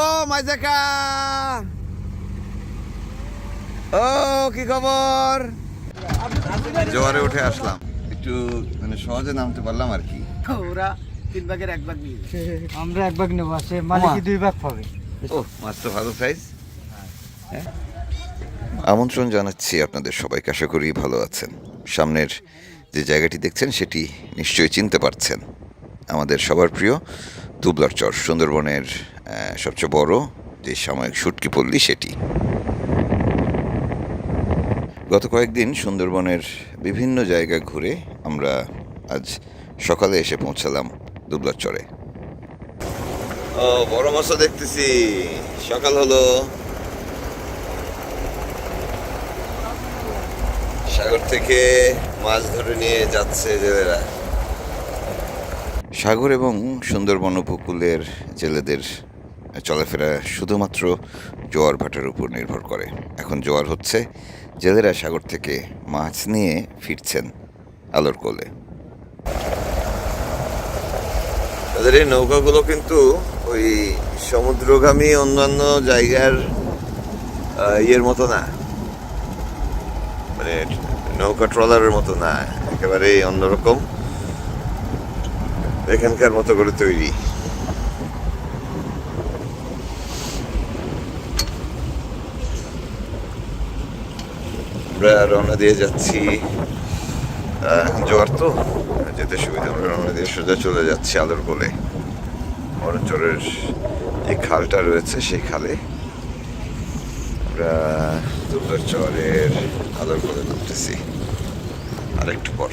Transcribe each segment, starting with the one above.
ও মাইজাকা। ও কি খবর? জোয়ারে উঠে আসলাম। একটু মানে সহজে নামতে পারলাম আর কি। ওরা তিন ভাগের এক ভাগ নিয়ে আমরা এক ভাগ নেব সে মালিকই দুই ভাগ পাবে। ও মাছ তো ভালো সাইজ আমন্ত্রণ জানাচ্ছি আপনাদের সবাইকে আশা করি ভালো আছেন। সামনের যে জায়গাটি দেখছেন সেটি নিশ্চয়ই চিনতে পারছেন। আমাদের সবার প্রিয় দুবলার চর সুন্দরবনের সবচেয়ে বড় যে সাময়িক শুটকি পল্লী সেটি। গত কয়েকদিন সুন্দরবনের বিভিন্ন জায়গা ঘুরে আমরা আজ সকালে এসে পৌঁছালাম দুবলার চরে ও, বড় মাছও দেখতেছি। সকাল হলো। সাগর থেকে মাছ ধরে নিয়ে যাচ্ছে জেলেরা। সাগর এবং সুন্দরবন উপকূলের জেলেদের চলাফেরা শুধুমাত্র জোয়ার ভাটার উপর নির্ভর করে। এখন জোয়ার হচ্ছে জেলেরা সাগর থেকে মাছ নিয়ে ফিরছেন আলোর কোলে। তাদের এই নৌকাগুলো কিন্তু ওই সমুদ্রগামী অন্যান্য জায়গার ইয়ের মতো না। মানে নৌকা ট্রলারের মতো না একেবারে অন্যরকম। এখানকার মতো করে তৈরি। আমরা রওনা দিয়ে যাচ্ছি জোয়ার তো? যেতে সুবিধা আমরা রওনা দিয়ে সোজা চলে যাচ্ছি আলোর কোলে। মরণচরের যে খালটা রয়েছে সেই খালে। আমরা দুর্গার চরের আলোর কোলে নামতেছি, আরেকটু পর।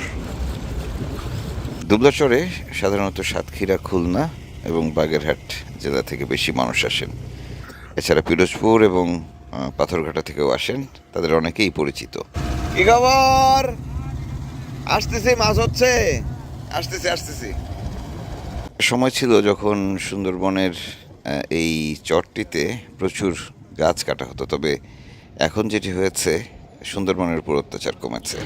দুবলা চরে সাধারণত সাতক্ষীরা, খুলনা এবং বাগেরহাট জেলা থেকে বেশি মানুষ আসেন। এছাড়া পিরোজপুর এবং পাথরঘাটা থেকেও আসেন তাদের অনেকেই পরিচিত। কি খবর? আসতেছে মাছ হচ্ছে। আসতেছে আসতেছি। সময় ছিল যখন সুন্দরবনের এই চরটিতে প্রচুর গাছ কাটা হতো তবে এখন যেটি হয়েছে সুন্দরবনের উপর অত্যাচার কমেছে।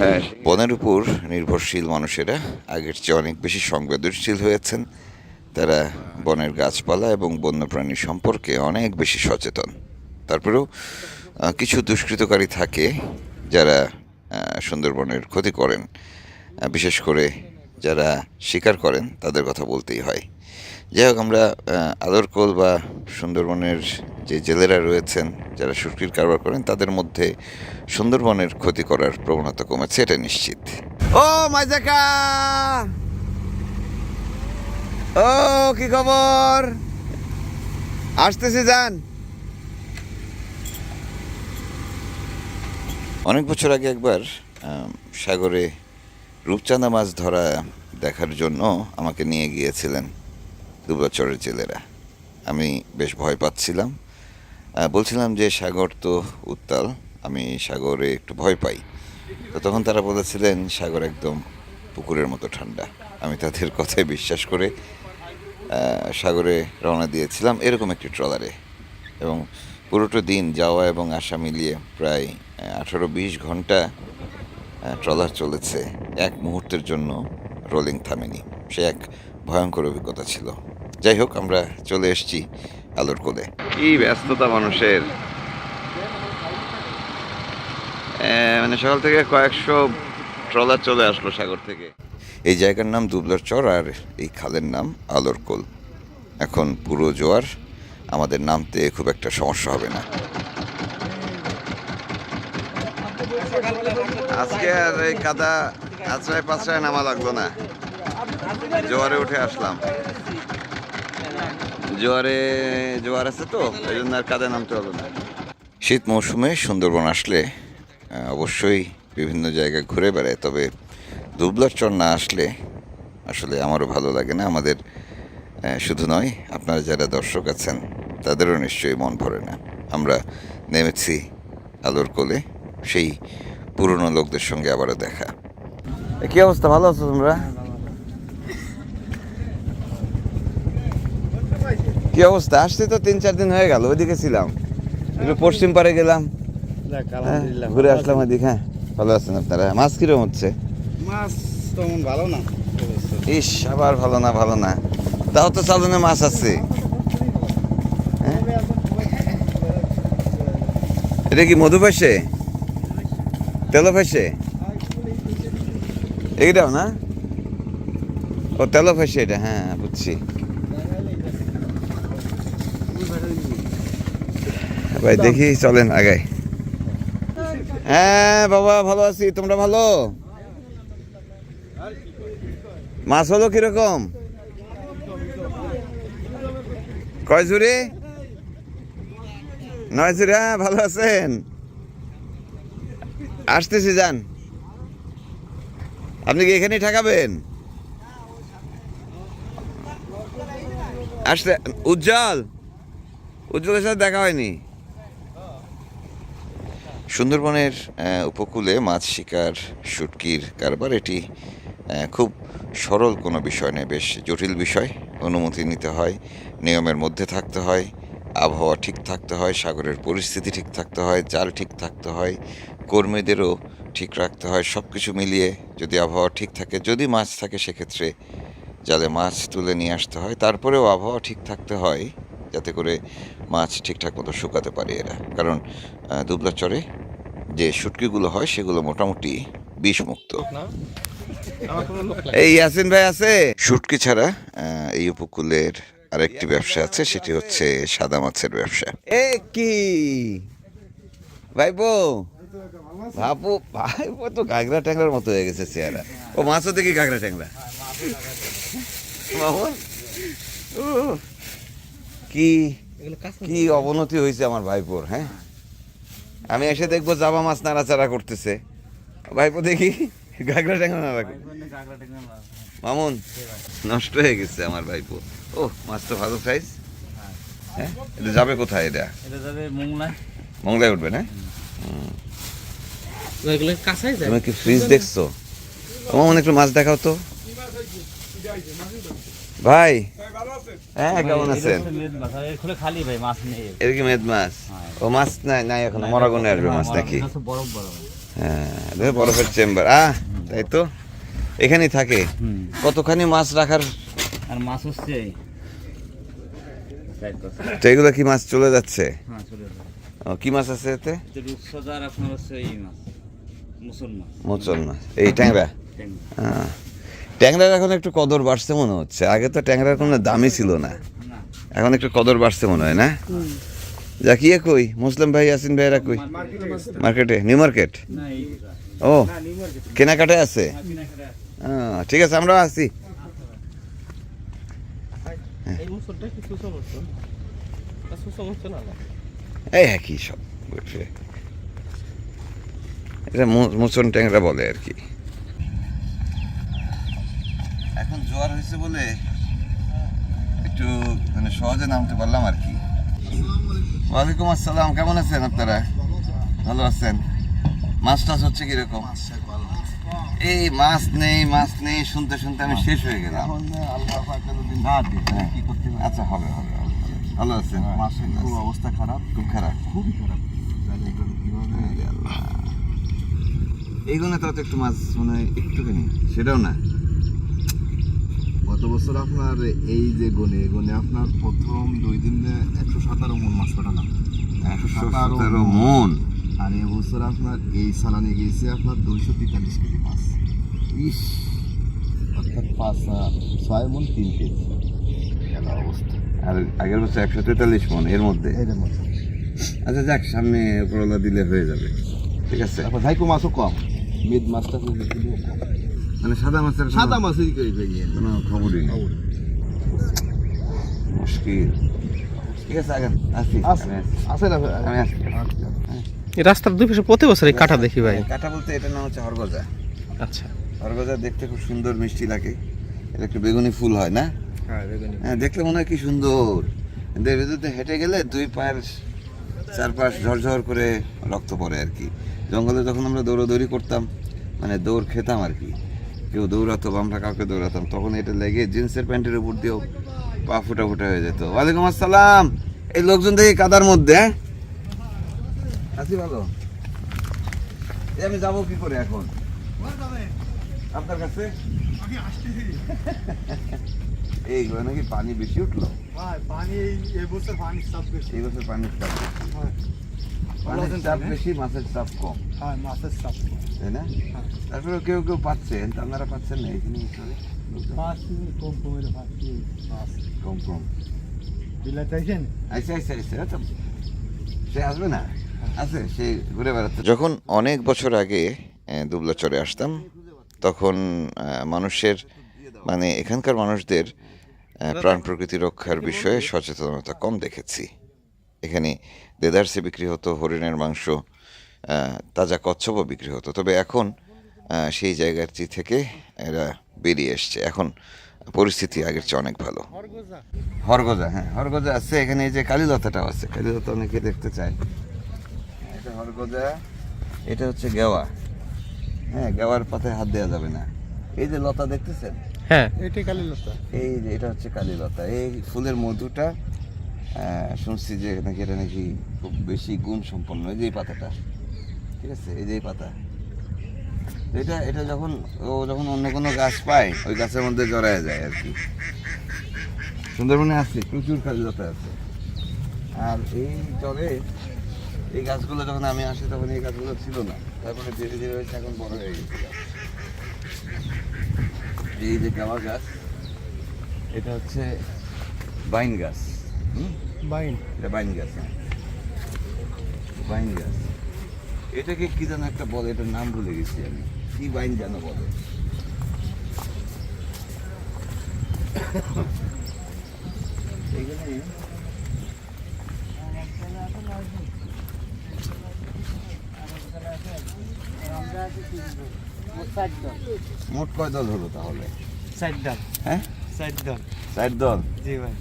হ্যাঁ। বনের উপর নির্ভরশীল মানুষেরা আগের চেয়ে অনেক বেশি সংবেদনশীল হয়েছেন। তারা বনের গাছপালা এবং বন্যপ্রাণী সম্পর্কে অনেক বেশি সচেতন। তারপরেও কিছু দুষ্কৃতকারী থাকে যারা সুন্দরবনের ক্ষতি করেন। বিশেষ করে যারা শিকার করেন, তাদের কথা বলতেই হয়। যাই হোক, আমরা আদরকোল বা সুন্দরবনের যে জেলেরা রয়েছেন, যারা সুটকির কারবার করেন, তাদের মধ্যে সুন্দরবনের ক্ষতি করার প্রবণতা কমেছে, এটা নিশ্চিত। ও মাইজাকা! ও, কি খবর? আসতেছি, যান। অনেক বছর আগে একবার সাগরে রূপচাঁদা মাছ ধরা দেখার জন্য আমাকে নিয়ে গিয়েছিলেন দুবলাচরের জেলেরা। আমি বেশ ভয় পাচ্ছিলাম। বলছিলাম যে, সাগর তো উত্তাল, আমি সাগরে একটু ভয় পাই। তো তখন তারা বলেছিলেন, সাগর একদম পুকুরের মতো ঠান্ডা। আমি তাদের কথায় বিশ্বাস করে সাগরে রওনা দিয়েছিলাম এরকম একটি ট্রলারে। এবং পুরোটা দিন যাওয়া এবং আসা মিলিয়ে প্রায় আঠারো বিশ ঘণ্টা ট্রলার চলেছে। এক মুহূর্তের জন্য রোলিং থামেনি। সে এক ভয়ঙ্কর অভিজ্ঞতা ছিল। যাই হোক, আমরা চলে এসেছি আলোর কোলে। কি ব্যস্ততা মানুষের। মানে সকাল থেকে কয়েকশো ট্রলার চলে আসলো সাগর থেকে। এই জায়গার নাম দুবলার চর আর এই খালের নাম আলোর কোল। এখন পুরো জোয়ার আমাদের নামতে খুব একটা সমস্যা হবে না। আজকে আর এই কাদা আশ্রয় পাঁচরায় নামা লাগল না। জোয়ারে উঠে আসলাম। জোয়ারে জোয়ার আছে তো এই জন্য আর কাদা নামতে হলো না। শীত মৌসুমে সুন্দরবন আসলে অবশ্যই বিভিন্ন জায়গায় ঘুরে বেড়ায় তবে দুবলার চর না আসলে আসলে আমারও ভালো লাগে না আমাদের শুধু নয় আপনারা যারা দর্শক আছেন তাদেরও নিশ্চয়ই মন ভরে না। আমরা নেমেছি আলোর কোলে সেই পুরনো লোকদের সঙ্গে আবারও দেখা। কি অবস্থা? ভালো আছো তোমরা? কি অবস্থা? আসতে তো তিন চার দিন হয়ে গেল ওইদিকে ছিলাম। একটু পশ্চিম পারে গেলাম। হ্যাঁ, ঘুরে আসলাম ওইদিকে হ্যাঁ। ভালো আছেন আপনারা? মাছ কিরম হচ্ছে? মাছ ভালো না। ভালো না ভালো না। তাও তো চালনে মাছ আছে। হ্যাঁ? এটা কি মধু এইটাও না? ও এটা হ্যাঁ বুঝছি। দেখি, চলেন আগে হ্যাঁ বাবা, ভালো আছি। তোমরা ভালো? মাছ হলো কীরকম? কয় ঝুড়ি নয় ঝুড়ি হ্যাঁ ভালো আছেন? আসতেছি, যান। আপনি কি এখানেই ঠেকাবেন? আসতে উজ্জ্বল! উজ্জ্বলের সাথে দেখা হয়নি। সুন্দরবনের উপকূলে মাছ শিকার, শুটকির কারবার, এটি খুব সরল কোনো বিষয় নয়, বেশ জটিল বিষয়। অনুমতি নিতে হয়, নিয়মের মধ্যে থাকতে হয়, আবহাওয়া ঠিক থাকতে হয়, সাগরের পরিস্থিতি ঠিক থাকতে হয়, জাল ঠিক থাকতে হয়, কর্মীদেরও ঠিক রাখতে হয় সব কিছু মিলিয়ে যদি আবহাওয়া ঠিক থাকে, যদি মাছ থাকে সেক্ষেত্রে জালে মাছ তুলে নিয়ে আসতে হয়, তারপরেও আবহাওয়া ঠিক থাকতে হয়, যাতে করে মাছ ঠিকঠাক মতো শুকাতে পারে এরা। কারণ দুবলা চরে যে শুটকিগুলো হয়, সেগুলো মোটামুটি বিষমুক্ত। এই ইয়াসিন ভাই আছে? শুটকি ছাড়া আহ, এই উপকূলের আরেকটি ব্যবসা আছে সেটি হচ্ছে সাদা মাছের ব্যবসা। এ কি? ভাইপো? ভাপু ভাইপো তো গাগরা ট্যাংরার মতো হয়ে গেছে চেহারা। ও মাছও দেখি গাগরা ট্যাংরা? ও, কি কি অবনতি হয়েছে আমার ভাইপোর হ্যাঁ? আমি এসে দেখব জাবা মাছ নাড়াচাড়া করতেছে। ভাইপো দেখি। গাগরা ট্যাংরা করে। মামুন নষ্ট হয়ে গেছে আমার ভাইপো। ও মাছ তো ভালো সাইজ হ্যাঁ? এটা যাবে কোথায় এটা? এটা যাবে মোংলায়। মংলায় উঠবে না? তুমি কি ফ্রিজ দেখছ? মামুন একটু মাছ দেখাও তো। ভাই হ্যাঁ কেমন আছেন? কি মেদ মাছ? ও মাছ নাই নাই এখন। মরাগনে আসবে মাছ নাকি? হ্যাঁ বরফের চেম্বার। আহ! তাই তো? এখানেই থাকে। কতখানি মাছ রাখার আর মাছ হচ্ছে তো এগুলো কি মাছ চলে যাচ্ছে? হ্যাঁ কি মাছ আছে এতে? এই মাছ এই ট্যাংরা? হ্যাঁ। ট্যাংরার এখন একটু কদর বাড়ছে মনে হচ্ছে। আগে তো ট্যাংরার কোনো দামই ছিল না। এখন একটু কদর বাড়ছে মনে হয় না? যা কি কই? মুসলিম ভাই ইয়াসিন ভাইরা কই? মার্কেটে। New market? ও কেনাকাটায় আছে? হ্যাঁ, ঠিক আছে আমরা আছি এই না এই হ্যাঁ কি সব বুঝছে এটা মু- ট্যাংরা বলে আর কি। এখন জোয়ার হয়েছে বলে একটু মানে সহজে নামতে পারলাম আর কি। ওয়ালাইকুম আসসালাম কেমন আছেন আপনারা? ভালো আছেন? মাছ টাছ হচ্ছে কীরকম? এই মাছ নেই মাছ নেই শুনতে শুনতে আমি শেষ হয়ে গেলাম। হ্যাঁ। আচ্ছা হবে হবে। ভালো আছেন? মাছের খুব অবস্থা খারাপ। খুব খারাপ। খুবই খারাপ। এইগুলো তো একটু মাছ মনে হয় একটুখানি সেটাও না। গত বছর আপনার এই যে গনে গনে আপনার প্রথম দুই দিনে একশো সাতারো মন মাছ কাটালাম একশো সতেরো মন? আর এবছর আপনার এই সালানে গিয়েছে আপনার দুইশো তেতাল্লিশ কেজি মাছ। ইস অর্থাৎ পাঁচ ছয় মন তিন কেজি। গেল অবস্থা। আর আগের বছর একশো তেতাল্লিশ মন এর মধ্যে? এর আচ্ছা যাক সামনে উপরওয়ালা দিলে হয়ে যাবে। ঠিক আছে? তারপর ভাইকো মাছও কম। মেদ মাছটা কম। মানে সাদা মাছের সাদা মাছই কোনো খবরই নেই। মুশকিল। ঠিক আছে আগান। আসি আছে আমি আসি। রাস্তার দুই পাশে প্রতি বছর এই কাটা দেখি ভাই। কাটা বলতে এটা নাম হচ্ছে হরগজা। আচ্ছা। হরগজা দেখতে খুব সুন্দর মিষ্টি লাগে। এটা একটু বেগুনি ফুল হয় না? হ্যাঁ বেগুনি হ্যাঁ দেখলে মনে হয় কি সুন্দর। এর হেঁটে গেলে দুই পায়ের চারপাশ ঝরঝর করে রক্ত পড়ে আর কি। জঙ্গলে যখন আমরা দৌড়াদৌড়ি করতাম মানে দৌড় খেতাম আর কি। কেউ দৌড়াতো বা আমরা কাউকে দৌড়াতাম তখন এটা লেগে জিন্সের প্যান্টের উপর দিয়েও পা ফুটা ফুটা হয়ে যেত। ওয়ালাইকুম আসসালাম! এই লোকজন দেখি কাদার মধ্যে হ্যাঁ? আছি ভালো। আমি যাব কি করে এখন? আপনার কাছে? এইগুলো নাকি পানি বেশি উঠল? হ্যাঁ পানি এই বছর পানি বেশি। এই বছর হ্যাঁ। পানির চাপ বেশি মাছের চাপ কম। হ্যাঁ মাছের চাপ তাই না? হ্যাঁ। তারপরে কেউ কেউ পাচ্ছেন আপনারা পাচ্ছেন না এখানে? কম কম কম আচ্ছা আচ্ছা আচ্ছা। সে আসবে না? আছে সে ঘুরে বেড়াতে যখন অনেক বছর আগে আহ, দুবলাচরে আসতাম তখন মানুষের মানে এখানকার মানুষদের প্রাণ প্রকৃতি রক্ষার বিষয়ে সচেতনতা কম দেখেছি। এখানে দেদারসে বিক্রি হতো হরিণের মাংস তাজা কচ্ছপও বিক্রি হতো। তবে এখন আহ, সেই জায়গাটি থেকে এরা বেরিয়ে এসছে। এখন পরিস্থিতি আগের চেয়ে অনেক ভালো। হরগজা হ্যাঁ হরগজা আছে। এখানে এই যে কালীলতাটাও আছে। কালীলতা অনেকে দেখতে চায়। এটা হরগজা এটা হচ্ছে গেওয়া। হ্যাঁ গেওয়ার পাতায় হাত দেওয়া যাবে না। এই যে লতা দেখতেছেন? হ্যাঁ। এটাই কালী লতা। এই যে এটা হচ্ছে কালীলতা এই ফুলের মধুটা আহ, শুনছি যে নাকি এটা নাকি খুব বেশি গুণ সম্পন্ন। এই যে এই পাতাটা। ঠিক আছে? এই যে এই পাতা। এটা এটা যখন ও যখন অন্য কোনো গাছ পায় ওই গাছের মধ্যে জড়ায় যায় আর কি। সুন্দরবনে আছে প্রচুর কালীলতা আছে। আর এই জলে এই গাছগুলো যখন আমি আসি তখন এই গাছগুলো ছিল না। তারপরে ধীরে ধীরে হয়েছে এখন বড় হয়ে গেছে। এই যে গাওয়া গাছ এটা হচ্ছে বাইন গাছ হুম? বাইন। এটা বাইন গাছ হ্যাঁ। বাইন গাছ। এটাকে কি যেন একটা বলে এটার নাম ভুলে গেছি আমি। কি বাইন যেন বলে? এইখানে মোট কয় দল হলো তাহলে? সাইড ডাল হ্যাঁ? সাইড ডাল চার দল? জি ভাই।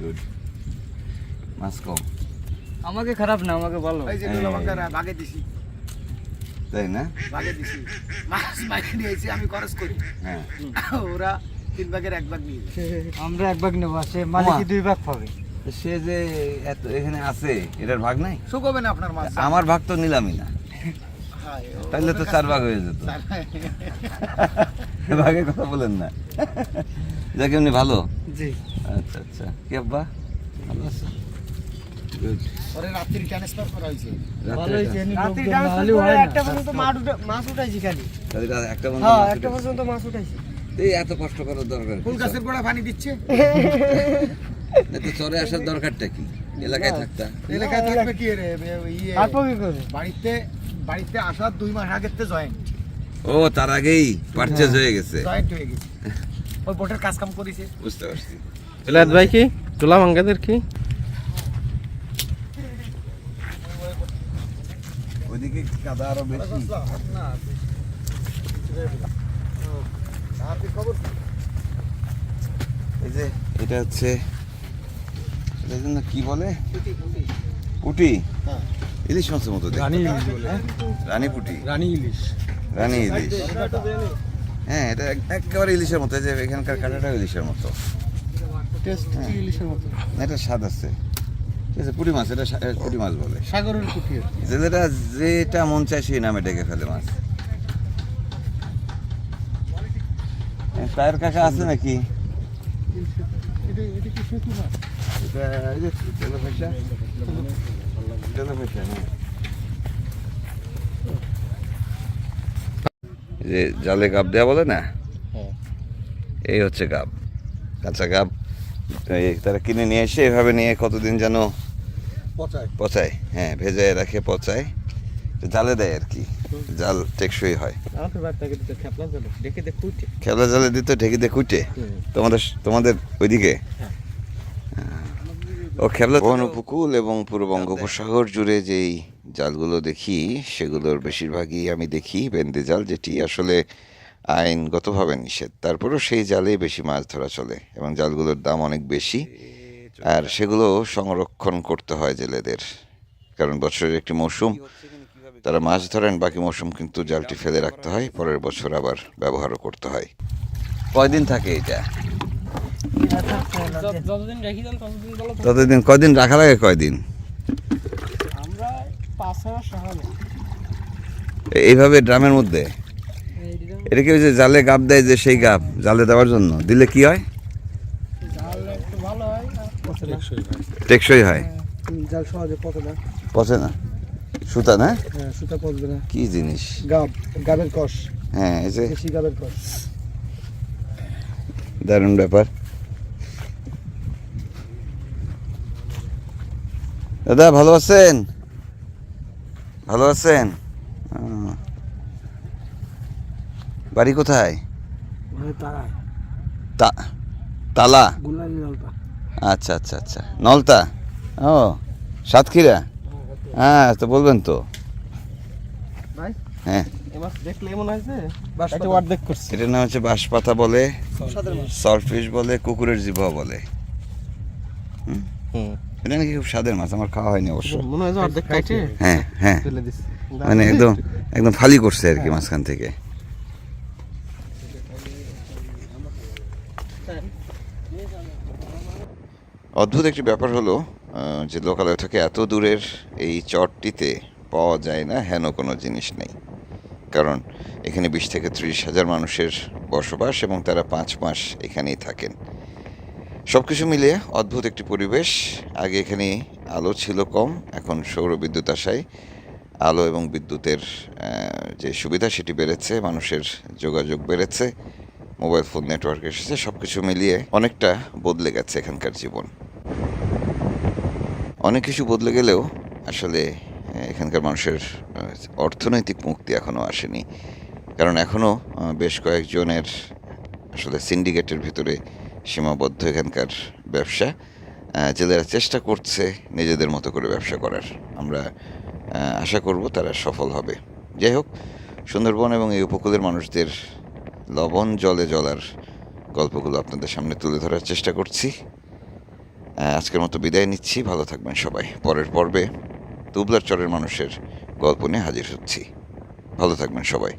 গুড মাছ কম। আমাকে খারাপ না আমাকে ভালো। এই যে। বাগে দিছি। তাই না? বাগে দিছি। মাছ মাইকে নিয়েছি আমি খরচ করি। হ্যাঁ। ওরা তিন ভাগের এক ভাগ নিয়ে আমরা এক ভাগ নেব সে মালিক দুই ভাগ পাবে। সে যে এত এখানে আছে এটার ভাগ নাই? শুকোবে না আপনার মাছ। আমার ভাগ তো নিলামই না। তাহলে তো চার ভাগ হয়ে যেত। ভাগের কথা বলেন না। যাকে এমনি ভালো? জি। আচ্ছা আচ্ছা। কি আব্বা? ভালো আছো? হয় না। একটা পর্যন্ত মাছ উঠাইছি খালি। তাহলে রাত একটা বন্ধু হ্যাঁ মাছ একটা উঠেছে। পর্যন্ত মাছ উঠাইছি। এই এত কষ্ট করার দরকার কি? ফুল গাছের গোড়া পানি দিচ্ছে? না তো চরে আসার দরকারটা কি? এলাকায় থাকতা এলাকায় থাকবে কি রে? ইয়ে। তারপর কি করে বাড়িতে বাড়িতে আসার দুই মাস আগের তে জয়েন্ট ও তার আগেই পারচেজ হয়ে। গেছে। জয়েন্ট হয়ে গেছে। ওই বোটের কাজ কাম করেছে। বুঝতে পারছি। বিলাত ভাই কি? তুলা ভাঙ্গাদের কি? ওইদিকে কাদা আরও বেশি। এই যে এটা হচ্ছে এটার জন্য কি বলে? পুটি হ্যাঁ। ইলিশ মাছের মতো রানী ইলিশ বলে। রানী পুটি। রানী ইলিশ। রানী ইলিশ। হ্যাঁ এটা এক- একেবারে ইলিশের মতো। যে এখানকার কাঁটাটা ইলিশের মতো। টেস্ট হ্যাঁ। ইলিশের মতো। এটা স্বাদ আছে। ঠিক আছে পুঁটি মাছ এটা পুঁটি মাছ বলে। সাগরের কুটির জেলেটা যেটা মন চায় সেই নামে ডেকে ফেলে মাছ। এ, টায়ার কাকা আছে নাকি? এটা এটা কি সেতু মাছ? এটা এই যে হ্যাঁ। জালে গাব দেওয়া বলে না? এই হচ্ছে গাব। কাঁচা গাব এই তারা কিনে নিয়ে এসে এভাবে নিয়ে কতদিন যেন পচায়। পচায় হ্যাঁ ভেজায় রাখে পচায়। জালে দেয় আর কি জাল টেকসই হয়। খেলা জালে দিতে ঢেকে দিয়ে কুটে তোমাদের তোমাদের ওইদিকে? ও বন উপকূল এবং পূর্ব বঙ্গোপসাগর জুড়ে যেই জালগুলো দেখি সেগুলোর বেশিরভাগই আমি দেখি বেন্দে জাল যেটি আসলে আইনগতভাবে নিষেধ। তারপরেও সেই জালে বেশি মাছ ধরা চলে এবং জালগুলোর দাম অনেক বেশি। আর সেগুলো সংরক্ষণ করতে হয় জেলেদের কারণ বছরের একটি মৌসুম। তারা মাছ ধরেন বাকি মৌসুম কিন্তু জালটি ফেলে রাখতে হয়। পরের বছর আবার ব্যবহারও করতে হয়। কয়দিন থাকে এটা? ততদিন ভালো কয়দিন রাখা লাগে কয়দিন? এইভাবে ড্রামের মধ্যে? এটা কি ওই যে জালে গাব দেয় যে সেই গাব জালে দেওয়ার জন্য? দিলে কি হয়? টেকসই হয়। জাল সহজে পচে না। পচে না? সুতা না? হ্যাঁ সুতা পচবে না। কি জিনিস? গাব গাবের কষ। হ্যাঁ এই যে। গাবের কষ। দারুণ ব্যাপার। দাদা ভালো আছেন? ভালো আছেন? বাড়ি কোথায়? তা তালা? আচ্ছা আচ্ছা আচ্ছা। নলতা? ও সাতক্ষীরা? হ্যাঁ তো বলবেন তো। ভাই? হ্যাঁ। এটার নাম হচ্ছে বাঁশপাতা বলে সল্টফিশ বলে কুকুরের জিভা বলে। হুম? হুম। এটা নাকি খুব স্বাদের মাছ আমার খাওয়া হয়নি অবশ্য। মনে হয় যে অর্ধেক কাটে হ্যাঁ হ্যাঁ। মানে একদম একদম ফালি করছে আর কি মাঝখান থেকে। অদ্ভুত একটি ব্যাপার হলো যে লোকালয় থেকে এত দূরের এই চরটিতে পাওয়া যায় না হেন কোনো জিনিস নেই। কারণ এখানে বিশ থেকে ত্রিশ হাজার মানুষের বসবাস এবং তারা পাঁচ মাস এখানেই থাকেন। সব কিছু মিলিয়ে অদ্ভুত একটি পরিবেশ। আগে এখানে আলো ছিল কম, এখন সৌর বিদ্যুৎ আসায় আলো এবং বিদ্যুতের যে সুবিধা সেটি বেড়েছে, মানুষের যোগাযোগ বেড়েছে, মোবাইল ফোন নেটওয়ার্ক এসেছে সব কিছু মিলিয়ে অনেকটা বদলে গেছে এখানকার জীবন। অনেক কিছু বদলে গেলেও আসলে এখানকার মানুষের অর্থনৈতিক মুক্তি এখনও আসেনি। কারণ এখনও বেশ কয়েকজনের আসলে সিন্ডিকেটের ভিতরে সীমাবদ্ধ এখানকার ব্যবসা জেলেরা চেষ্টা করছে নিজেদের মতো করে ব্যবসা করার। আমরা আশা করব তারা সফল হবে। যাই হোক, সুন্দরবন এবং এই উপকূলের মানুষদের লবণ জলে জলার গল্পগুলো আপনাদের সামনে তুলে ধরার চেষ্টা করছি। আজকের মতো বিদায় নিচ্ছি। ভালো থাকবেন সবাই। পরের পর্বে তুবলার চরের মানুষের গল্প নিয়ে হাজির হচ্ছি। ভালো থাকবেন সবাই।